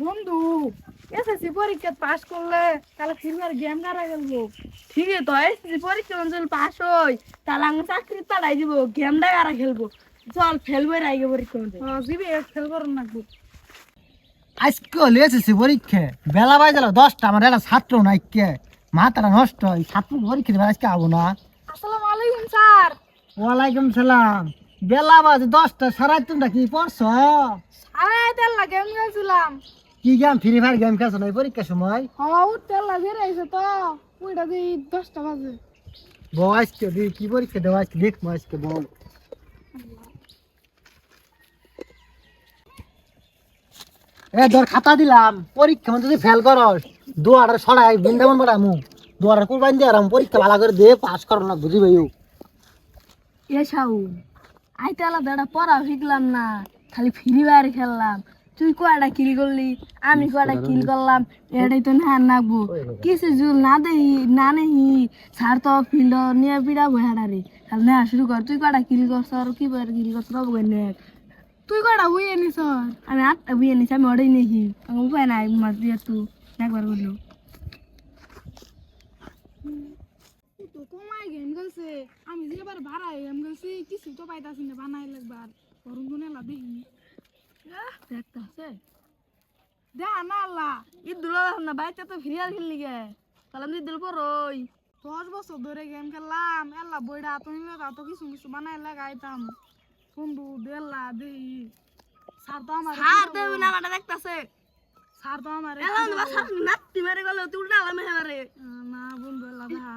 বন্ধু এসএসসি পরীক্ষা পাস করলে তাহলে ফিরবার গেম কারা খেলব? ঠিক আছে তো এসএসসি পরীক্ষা অঞ্চল পাস হই তাহলে আমি চাকরি পালাই দিব গেমটা কারা খেলব? চল ফেলব রাইগে পরীক্ষা অঞ্চল জিবি খেলব নাকবো আজকে এসেছি পরীক্ষা বেলা বাজে গেল দশটা আমার একটা ছাত্র নাই কে? মাথাটা নষ্ট এই ছাত্র পরীক্ষা দেবে আজকে আবো না। আসসালামু আলাইকুম স্যার। ওয়ালাইকুম সালাম। বেলা বাজে দশটা সারাই তোমরা কি পড়ছো? আরে তেল্লা গেম খেলছিলাম কি গেম ফ্রি ফায়ার গেম খেলছো না এই পরীক্ষার সময়? হওয়া তেল্লা বেড়ে আইছে তো। ওইটা দিয়ে দশটা বাজে। বউ আজকে দি কি পরীক্ষা দেবো আজকে? দেখব আজকে বউ এ ধর খাতা দিলাম। পরীক্ষা মধ্যে যদি ফেল করস দুয়ারে সরাই বৃন্দাবন বাড়ামু দুয়ারে কুরবান দিয়ে আরাম পরীক্ষা ভালো করে দে পাস করো না বুঝি ভাইও এ সাউ আই তাহলে দাদা পড়া শিখলাম না খালি ফ্রি ফায়ার খেললাম। তুই কয়টা কিল করলি? আমি কয়টা কিল করলাম এটাই তো না নাকবো কিছু জুল না দেহি না নেহি সার তো ফিল্ড নিয়ে পিড়াবো হেডারে খালি না শুরু কর। তুই কয়টা কিল করছ আর কি বার কিল করছ রব তুই কটা বই আনিস আমি আটটা বিয়ে নিছি আমি ওটাই নেহি আমার উপায় নাই মার দিয়ে তুই একবার বলল তো কমাই গেম খেলছে। আমি যে এবার ভাড়া গেম খেলছি কিছু তো পাইতাছি না বানাই লাগবার নেলা দেখি আছে না আল্লাহ ঈদ দিল না বাইতে তো ফ্রি আর খেললি গে তাহলে আমি দিল পর ওই দশ বছর ধরে গেম খেললাম। এল্লা বইটা তো নিলে তো কিছু কিছু বানাই লাগাইতাম বন্ধু দেল্লা দেহি স্যার তো আমার সার দেবে না আমাটা দেখতাছে। স্যার তো আমার এলাম না সার নাত্তি মেরে গেল তুই উল্টা আলামে হেবারে না বন্ধু দেখা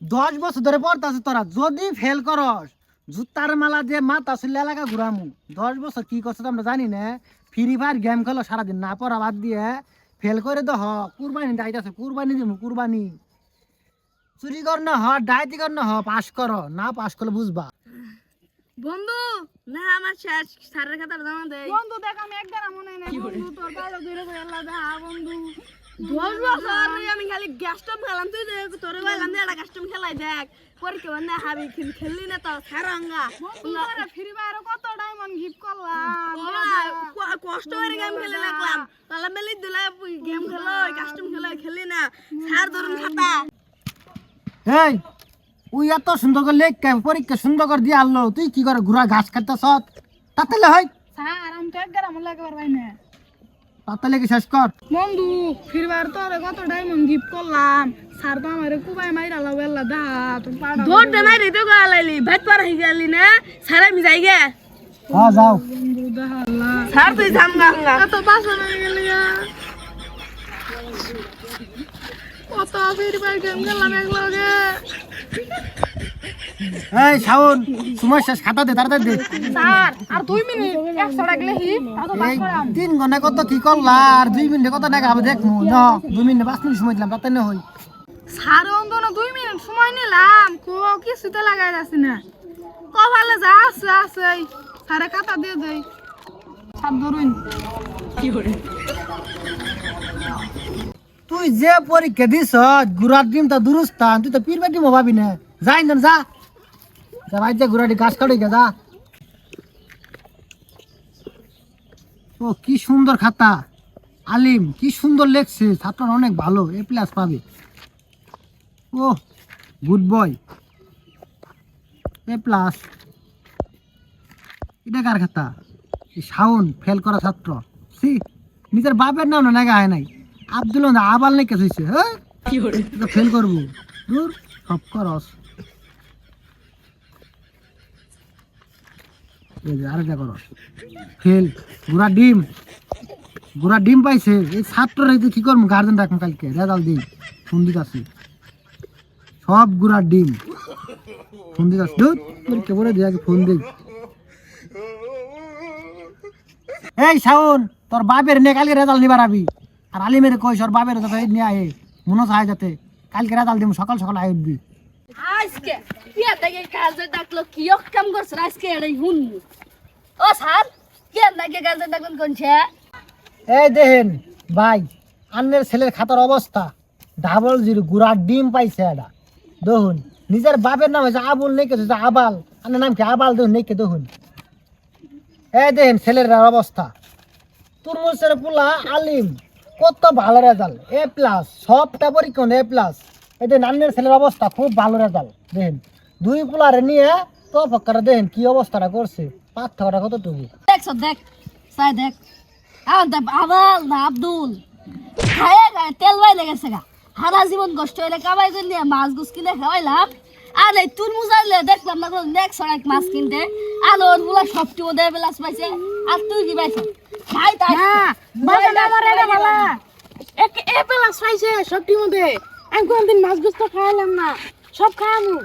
দশ বছর ধরে পড়তাছে তোরা যদি ফেল করস জুতার মালা দিয়ে মাথা শুলে এলাকা ঘুরামু। দশ বছর কি করছ আমরা জানি না? ফ্রি ফায়ার গেম খেলো সারাদিন না পড়া বাদ দিয়ে ফেল করে তো হ কুরবানি ডাইতেছে কুরবানি দিব কুরবানি। চুরি কর না হ ডাইতি কর না হ পাস করো। না পাস করলে বুঝবা। বন্ধু না আমার শেষ সারের খাতার জমা দেই। বন্ধু দেখ আমি একবার মনে নাই। বন্ধু তোর দূরে করে এল্লা দেখা বন্ধু। দশ বছর আমি খালি গ্যাস্টম খেলাম তুই দেখ তোর বললাম একটা গ্যাস্টম খেলাই দেখ পরীক্ষা বন্ধ হাবি খেল- খেললি না তো সারাঙ্গা ফ্রি ফায়ার কত ডায়মন্ড গিফট করলাম। কষ্ট করে গেম খেলে লাগলাম তাহলে মেলি দিলে গেম খেলো কাস্টম খেলো খেলি না। সার ধরুন খাতা। এই ওই এত সুন্দর করে লেখ পরীক্ষা সুন্দর করে দিয়ে আনলো। তুই কি করে ঘুরা ঘাস কাটতে সৎ তাতে হয়। স্যার আমি তো একবার মনে লাগবার পাই না। তাতে লেগে শেষ কর। বন্ধু ফ্রি ফায়ার তোর কত ডায়মন্ড গিফট করলাম। স্যার তো আমার কুবাই মাইরা লাও এল্লা দেখা তোর পাড়া দৌড় দেনাই রে তো গালাইলি ভাত পার হয়ে গেলি না? সারা আমি যাই গে। হ্যাঁ যাও। সার তুই জামগা হাঙ্গা এত বাসা হয়ে গেলি কত ফ্রি ফায়ার গেম খেললাম একলগে এই শাওন সময় শেষ খাতা দে তাড়াতাড়ি দে। স্যার আর দুই মিনিট একশো টাকা লেহি তাও পাস করাম তিন ঘণ্টা কত কি করলা? আর দুই মিনিটে কত টাকা হবে? দেখমু ন দুই মিনিটে পাঁচ মিনিট সময় দিলাম তাতে না হই স্যার অন্তত দুই মিনিট সময় নিলাম। কো কিছুতে লাগাই যাচ্ছি না। কপালে যা আছে আছে। স্যারে দিয়ে দেই। স্যার ধরুন। তুই যে পরীক্ষা দিছ গুড়ার ডিম তো দুরুস্তান তুই তো পীর বেটি ভাবি না যা ইন্দন যা যা। ভাই যা গুড়াটি গাছ কাটি গে যা। ও কি সুন্দর খাতা। আলিম কি সুন্দর লেখছে। ছাত্ররা অনেক ভালো এ প্লাস পাবে। ও গুড বয় এ প্লাস এটা কার খাতা? শাওন ফেল করা ছাত্র। সি নিজের বাপের নাম না হয় নাই। আব্দুল আবাল নাকি হয়েছে হ্যাঁ? ফেল করব। দূর সব করস এই যে আরেকটা করস ফেল গুড়া ডিম। গুড়া ডিম পাইছে এই ছাত্ররা এই কি করব গার্জেন রাখব কালকে রেজাল্ট দিন। ফোন দিতে আসি সব গুড়া ডিম। আসি ধুর, পরীক্ষা করে দিয়ে ফোন দিই। এই শাওন তোর বাপের নে কালকে রেজাল্ট নিবার আবি। আর আলিমের কই সর বাপের নিয়ে আয়ে মনে চায় যাতে। কালকে রেজাল্ট দিব সকাল সকাল আয় উঠবি। আজকে কে থেকে কাজে ডাকলো, কি কাম করছ আজকে এটাই হুন ও স্যার, কে নাকি কাজে ডাকন কোনছে এই দেখেন, ভাই, আন্নের ছেলের খাতার অবস্থা। ডাবল জিরো, গুড়ার ডিম পাইছে এটা দেখুন, নিজের বাপের নাম হয়েছে আবুল নেই কেছে আবাল। আন্নের নাম কি আবাল? দেখুন নেই দেখুন। এই দেখেন, ছেলের অবস্থা। তুরমুজের পোলা আলিম, কত ভালো রেজাল্ট এ প্লাস সবটা পরীক্ষণ এ প্লাস এই যে নান্নের ছেলের অবস্থা খুব ভালো রেজাল্ট দেখেন। দুই পোলারে নিয়ে তো ফক্কারা দেখেন কি অবস্থাটা করছে। পার্থক্যটা কতটুকু? দেখছ দেখ সাই দেখ। আবাল না আব্দুল। খায় খায় তেল বাই লেগেছে গা। সারা জীবন কষ্ট হইলে কামাই করে নিয়ে মাছ গুছ কিনে খাওয়াইলাম। আর এই তুরমুজ আনলে দেখলাম না কোনো নেক্সট অনেক মাছ কিনতে। আর ওরগুলা সবটি ওদের বেলাস পাইছে। আর তুই কি পাইছ? খাই তাই। এটা এক এ পেলাস পাইছে সবটির মধ্যে। আমি কোনদিন মাছ গুস্ত খাইলাম না সব খাইলাম